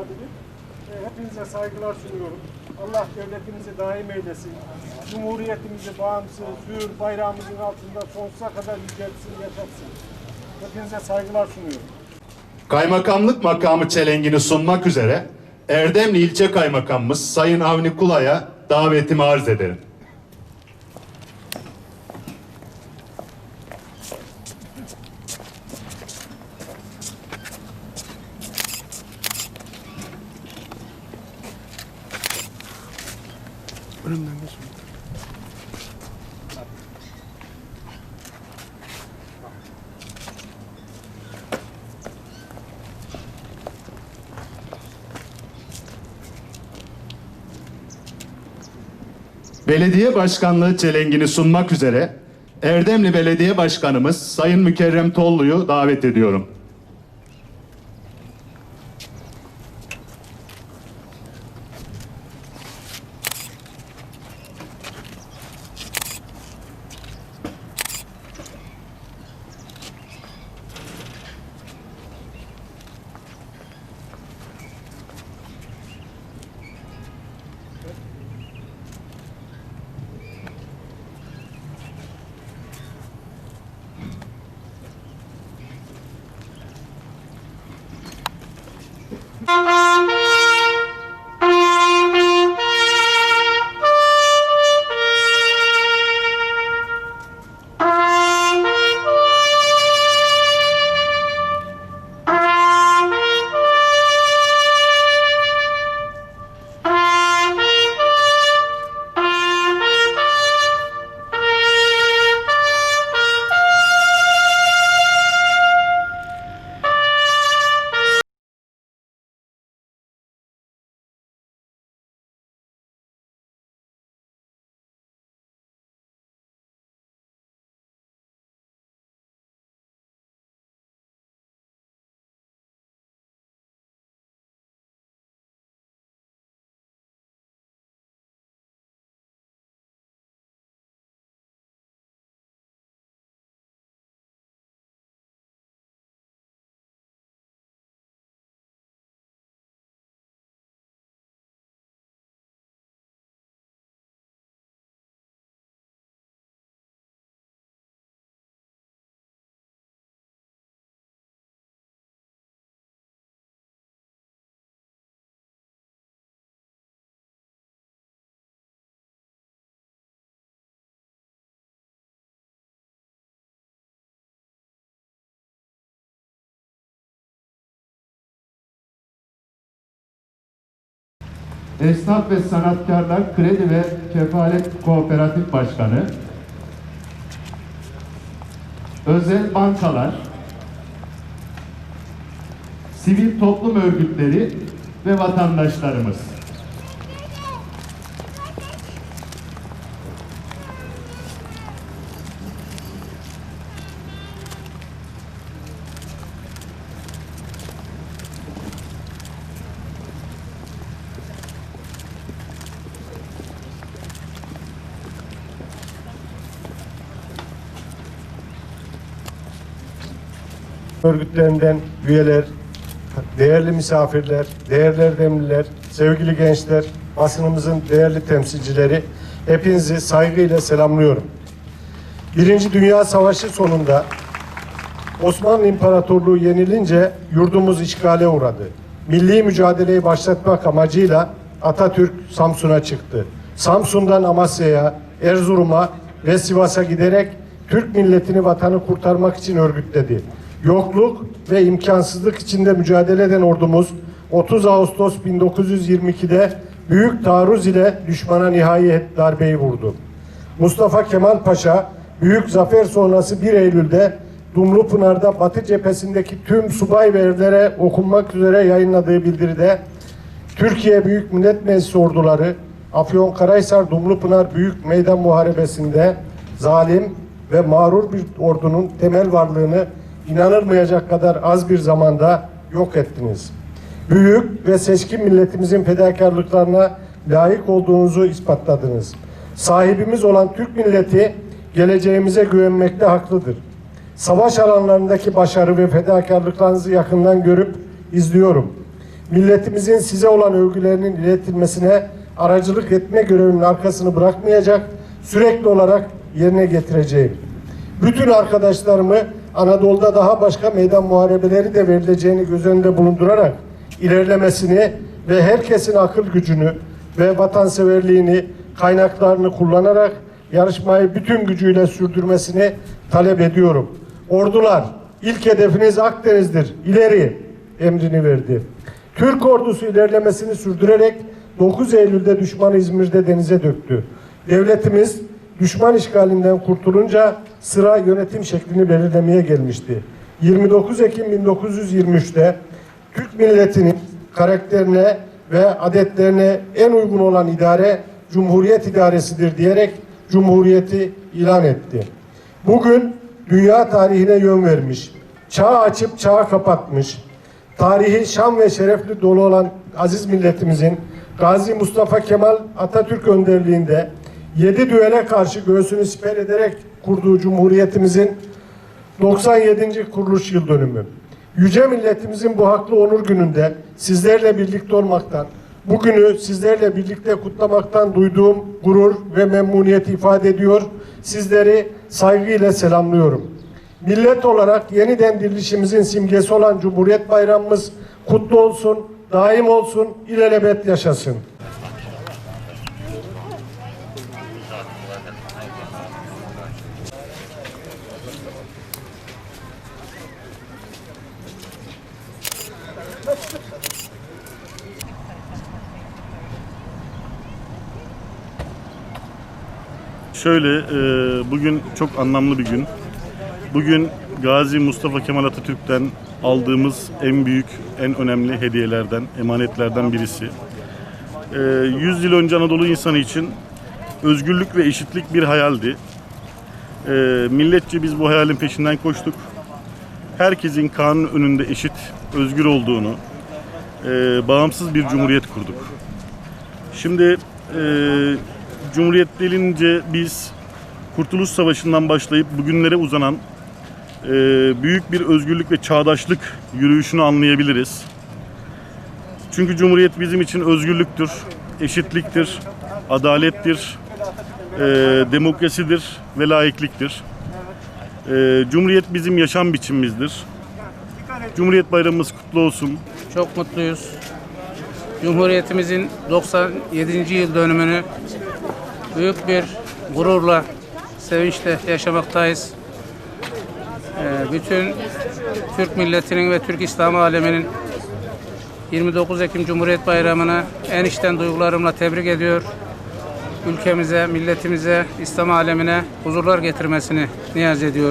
gibi. E, hepinize saygılar sunuyorum. Allah devletimizi daim eylesin. Cumhuriyetimizi bağımsız, hür, bayrağımızın altında sonsuza kadar yüceltsin, yaşatsın. Hepinize saygılar sunuyorum. Kaymakamlık makamı çelengini sunmak üzere Erdemli ilçe kaymakamımız Sayın Avni Kula'ya davetimi arz ederim. Belediye başkanlığı çelengini sunmak üzere Erdemli Belediye Başkanımız Sayın Mükerrem Tollu'yu davet ediyorum. Música Esnaf ve Sanatkarlar Kredi ve Kefalet Kooperatif Başkanı, özel bankalar, sivil toplum örgütleri ve vatandaşlarımız. Örgütlerinden üyeler, değerli misafirler, değerli erdemliler, sevgili gençler, basınımızın değerli temsilcileri, hepinizi saygıyla selamlıyorum. Birinci Dünya Savaşı sonunda Osmanlı İmparatorluğu yenilince yurdumuz işgale uğradı. Milli mücadeleyi başlatmak amacıyla Atatürk Samsun'a çıktı. Samsun'dan Amasya'ya, Erzurum'a ve Sivas'a giderek Türk milletini vatanı kurtarmak için örgütledi. Yokluk ve imkansızlık içinde mücadele eden ordumuz 30 Ağustos 1922'de büyük taarruz ile düşmana nihayet darbeyi vurdu. Mustafa Kemal Paşa büyük zafer sonrası 1 Eylül'de Dumlupınar'da Batı cephesindeki tüm subay ve okunmak üzere yayınladığı bildiride Türkiye Büyük Millet Meclisi orduları Afyonkarahisar Dumlupınar Büyük Meydan Muharebesi'nde zalim ve mağrur bir ordunun temel varlığını inanılmayacak kadar az bir zamanda yok ettiniz. Büyük ve seçkin milletimizin fedakarlıklarına layık olduğunuzu ispatladınız. Sahibimiz olan Türk milleti geleceğimize güvenmekte haklıdır. Savaş alanlarındaki başarı ve fedakarlıklarınızı yakından görüp izliyorum. milletimizin size olan övgülerinin iletilmesine aracılık etme görevinin arkasını bırakmayacak, sürekli olarak yerine getireceğim. Bütün arkadaşlarımı Anadolu'da daha başka meydan muharebeleri de verileceğini göz önünde bulundurarak ilerlemesini ve herkesin akıl gücünü ve vatanseverliğini, kaynaklarını kullanarak yarışmayı bütün gücüyle sürdürmesini talep ediyorum. Ordular, ilk hedefiniz Akdeniz'dir. İleri emrini verdi. Türk ordusu ilerlemesini sürdürerek 9 Eylül'de düşmanı İzmir'de denize döktü. Devletimiz düşman işgalinden kurtulunca sıra yönetim şeklini belirlemeye gelmişti. 29 Ekim 1923'te Türk milletinin karakterine ve adetlerine en uygun olan idare Cumhuriyet idaresidir diyerek Cumhuriyeti ilan etti. Bugün dünya tarihine yön vermiş, çağ açıp çağı kapatmış, tarihi şan ve şerefli dolu olan aziz milletimizin Gazi Mustafa Kemal Atatürk önderliğinde yedi düele karşı göğsünü siper ederek kurduğu Cumhuriyetimizin 97. kuruluş yıl dönümü. Yüce milletimizin bu haklı onur gününde sizlerle birlikte olmaktan, bugünü sizlerle birlikte kutlamaktan duyduğum gurur ve memnuniyeti ifade ediyor. Sizleri saygıyla selamlıyorum. Millet olarak yeniden dirilişimizin simgesi olan Cumhuriyet Bayramımız kutlu olsun, daim olsun, ilelebet yaşasın. Şöyle, e, bugün çok anlamlı bir gün. Bugün Gazi Mustafa Kemal Atatürk'ten aldığımız en büyük, en önemli hediyelerden, emanetlerden birisi. E, 100 yıl önce Anadolu insanı için özgürlük ve eşitlik bir hayaldi. E, milletçe biz bu hayalin peşinden koştuk. Herkesin kanun önünde eşit, özgür olduğunu, e, bağımsız bir cumhuriyet kurduk. Şimdi e, Cumhuriyet denince biz Kurtuluş Savaşı'ndan başlayıp bugünlere uzanan e, büyük bir özgürlük ve çağdaşlık yürüyüşünü anlayabiliriz. Çünkü Cumhuriyet bizim için özgürlüktür, eşitliktir, adalettir, e, demokrasidir ve laikliktir. E, Cumhuriyet bizim yaşam biçimimizdir. Cumhuriyet Bayramımız kutlu olsun. Çok mutluyuz. Cumhuriyetimizin 97. yıl dönümünü büyük bir gururla, sevinçle yaşamaktayız. Ee, Bütün Türk milletinin ve Türk İslam aleminin 29 Ekim Cumhuriyet Bayramı'nı en içten duygularımla tebrik ediyor. Ülkemize, milletimize, İslam alemine huzurlar getirmesini niyaz ediyor.